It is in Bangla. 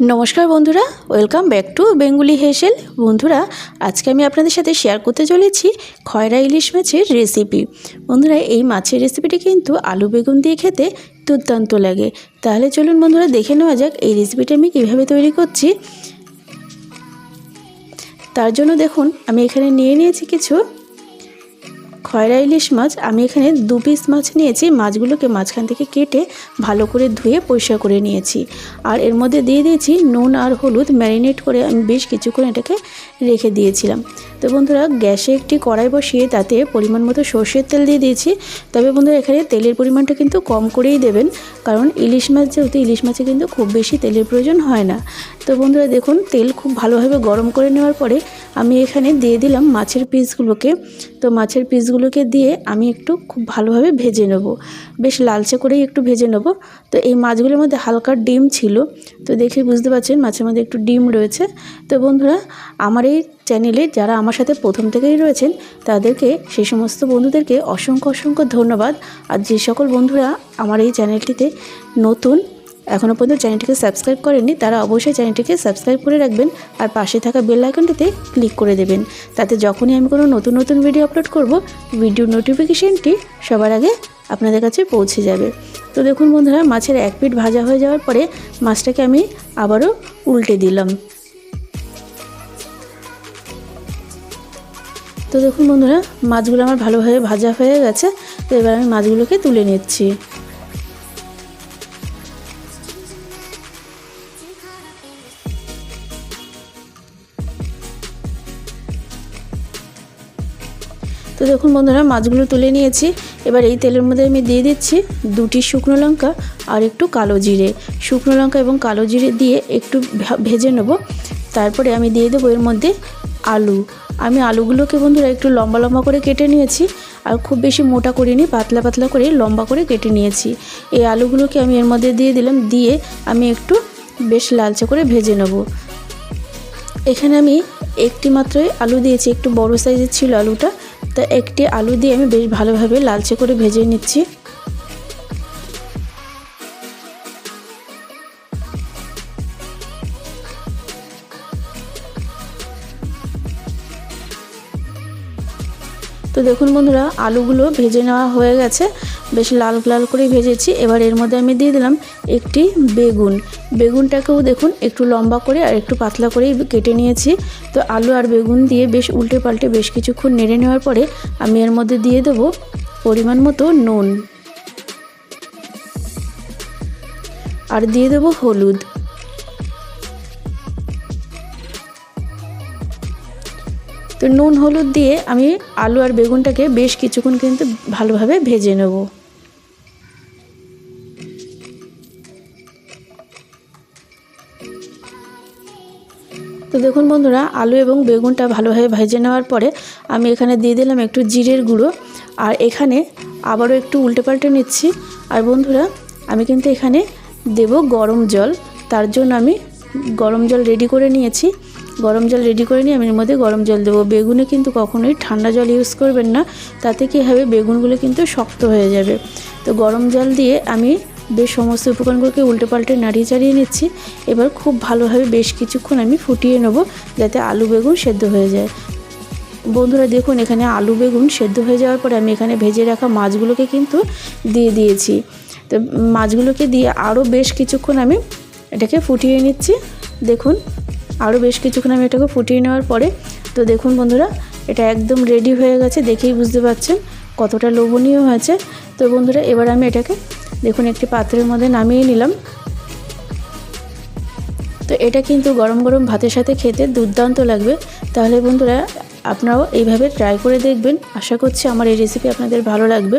নমস্কার বন্ধুরা, welcome back to Bengali Heshel. বন্ধুরা, আজকে আমি আপনাদের সাথে শেয়ার করতে চলেছি খয়রা ইলিশ মাছের রেসিপি বন্ধুরা, এই মাছের রেসিপিটি কিন্তু আলু বেগুন দিয়ে খেতে দুর্দান্ত লাগে। তাহলে চলুন বন্ধুরা, দেখে নেওয়া যাক এই রেসিপিটা আমি কীভাবে তৈরি করছি। তার জন্য দেখুন, আমি এখানে নিয়ে নিয়েছি কিছু খয়রা ইলিশ মাছ আমি এখানে দু পিস মাছ নিয়েছি। মাছগুলোকে মাঝখান থেকে কেটে ভালো করে ধুয়ে পরিষ্কার করে নিয়েছি। আর এর মধ্যে দিয়ে দিয়েছি নুন আর হলুদ ম্যারিনেট করে আমি বেশ কিছুক্ষণ এটাকে রেখে দিয়েছিলাম। তো বন্ধুরা, গ্যাসে একটি কড়াই বসিয়ে তাতে পরিমাণ মতো সর্ষের তেল দিয়ে দিয়েছি। তবে বন্ধুরা, এখানে তেলের পরিমাণটা কিন্তু কম করেই দেবেন, কারণ ইলিশ মাছ যেহেতু ইলিশ মাছে কিন্তু খুব বেশি তেলের প্রয়োজন হয় না। তো বন্ধুরা, দেখুন, তেল খুব ভালোভাবে গরম করে নেওয়ার পরে আমি এখানে দিয়ে দিলাম মাছের পিসগুলোকে। তো মাছের পিসগুলোকে দিয়ে আমি একটু খুব ভালোভাবে ভেজে নেব। বেশ লালচে করেই একটু ভেজে নেব। তো এই মাছগুলোর মধ্যে হালকা ডিম ছিল। তো দেখে বুঝতে পারছেন, মাছের মধ্যে একটু ডিম রয়েছে। তো বন্ধুরা, আমার এই চ্যানেলে যারা আমার সাথে প্রথম থেকেই রয়েছেন, তাদেরকে, সেই সমস্ত বন্ধুদেরকে অসংখ্য অসংখ্য ধন্যবাদ। আর যে সকল বন্ধুরা আমার এই চ্যানেলটিতে নতুন এখনও পর্যন্ত চ্যানেলটিকে সাবস্ক্রাইব করেননি, তারা অবশ্যই চ্যানেলটিকে সাবস্ক্রাইব করে রাখবেন আর পাশে থাকা বেল আইকনটিতে ক্লিক করে দেবেন। তাতে যখনই আমি কোনো নতুন নতুন ভিডিও আপলোড করব ভিডিও নোটিফিকেশনটি সবার আগে আপনাদের কাছে পৌঁছে যাবে। তো দেখুন বন্ধুরা, মাছের এক পিঠ ভাজা হয়ে যাওয়ার পরে মাছটাকে আমি আবারও উল্টে দিলাম। তো দেখুন বন্ধুরা, মাছগুলো আমার ভালোভাবে ভাজা হয়ে গেছে, তো এবার আমি মাছগুলোকে তুলে নিচ্ছি। তো দেখুন বন্ধুরা, মাছগুলো তুলে নিয়েছি। এবার এই তেলের মধ্যে আমি দিয়ে দিচ্ছি দুটি শুকনো লঙ্কা আর একটু কালো জিরে। শুকনো লঙ্কা এবং কালো জিরে দিয়ে একটু ভেজে নেব। তারপরে আমি দিয়ে দেবো এর মধ্যে আলু। আমি আলুগুলোকে বন্ধুরা একটু লম্বা লম্বা করে কেটে নিয়েছি আর খুব বেশি মোটা করিনি, পাতলা পাতলা করে লম্বা করে কেটে নিয়েছি। এই আলুগুলোকে আমি এর মধ্যে দিয়ে দিলাম, দিয়ে আমি একটু বেশ লালচে করে ভেজে নেব। এখানে আমি একটি মাত্রই আলু দিয়েছি, একটু বড় সাইজের ছিল আলুটা, তা একটি আলু দিয়ে আমি বেশ ভালোভাবে লালচে করে ভেজে নিচ্ছি। তো দেখুন বন্ধুরা, আলুগুলো ভেজে নেওয়া হয়ে গেছে। বেশ লাল লাল করে ভেজেছি। এবার এর মধ্যে আমি দিয়ে দিলাম একটি বেগুন। বেগুনটাকেও দেখুন একটু লম্বা করে আর একটু পাতলা করেই কেটে নিয়েছি। তো আলু আর বেগুন দিয়ে বেশ উল্টে পাল্টে বেশ কিছুক্ষণ নেড়ে নেওয়ার পরে আমি এর মধ্যে দিয়ে দেবো পরিমাণ মতো নুন। আর দিয়ে দেবো হলুদ। তো নুন, হলুদ দিয়ে আমি আলু আর বেগুনটাকে বেশ কিছুক্ষণ কিন্তু ভালোভাবে ভেজে নেব। তো দেখুন বন্ধুরা, আলু এবং বেগুনটা ভালোভাবে ভেজে নেওয়ার পরে আমি এখানে দিয়ে দিলাম একটু জিরের গুঁড়ো। আর এখানে আবারও একটু উল্টে পাল্টে নিচ্ছি। আর বন্ধুরা, আমি কিন্তু এখানে দেব গরম জল। তার জন্য আমি গরম জল রেডি করে নিয়েছি। গরম জল রেডি করে নিয়ে আমি এর মধ্যে গরম জল দেবো। বেগুনে কিন্তু কখনোই ঠান্ডা জল ইউজ করবেন না। তাতে কী হবে? বেগুনগুলো কিন্তু শক্ত হয়ে যাবে। তো গরম জল দিয়ে আমি বেশ সমস্ত উপকরণগুলোকে উল্টে পাল্টে নাড়িয়ে চাড়িয়ে নিচ্ছি। এবার খুব ভালোভাবে বেশ কিছুক্ষণ আমি ফুটিয়ে নেব যাতে আলু বেগুন সেদ্ধ হয়ে যায়। বন্ধুরা, দেখুন, এখানে আলু বেগুন সেদ্ধ হয়ে যাওয়ার পরে আমি এখানে ভেজে রাখা মাছগুলোকে কিন্তু দিয়ে দিয়েছি। তো মাছগুলোকে দিয়ে আরও বেশ কিছুক্ষণ আমি এটাকে ফুটিয়ে নিচ্ছি। দেখুন আরও বেশ কিছুক্ষণ আমি এটাকে ফুটিয়ে নেওয়ার পরে, তো দেখুন বন্ধুরা, এটা একদম রেডি হয়ে গেছে, দেখেই বুঝতে পারছেন কতটা লোভনীয় হয়েছে। তো বন্ধুরা, এবার আমি এটাকে দেখুন একটি পাত্রের মধ্যে নামিয়ে নিলাম। তো এটা কিন্তু গরম গরম ভাতের সাথে খেতে দুর্দান্ত লাগবে। তাহলে বন্ধুরা, আপনারাও এইভাবে ট্রাই করে দেখবেন। আশা করছি আমার এই রেসিপি আপনাদের ভালো লাগবে।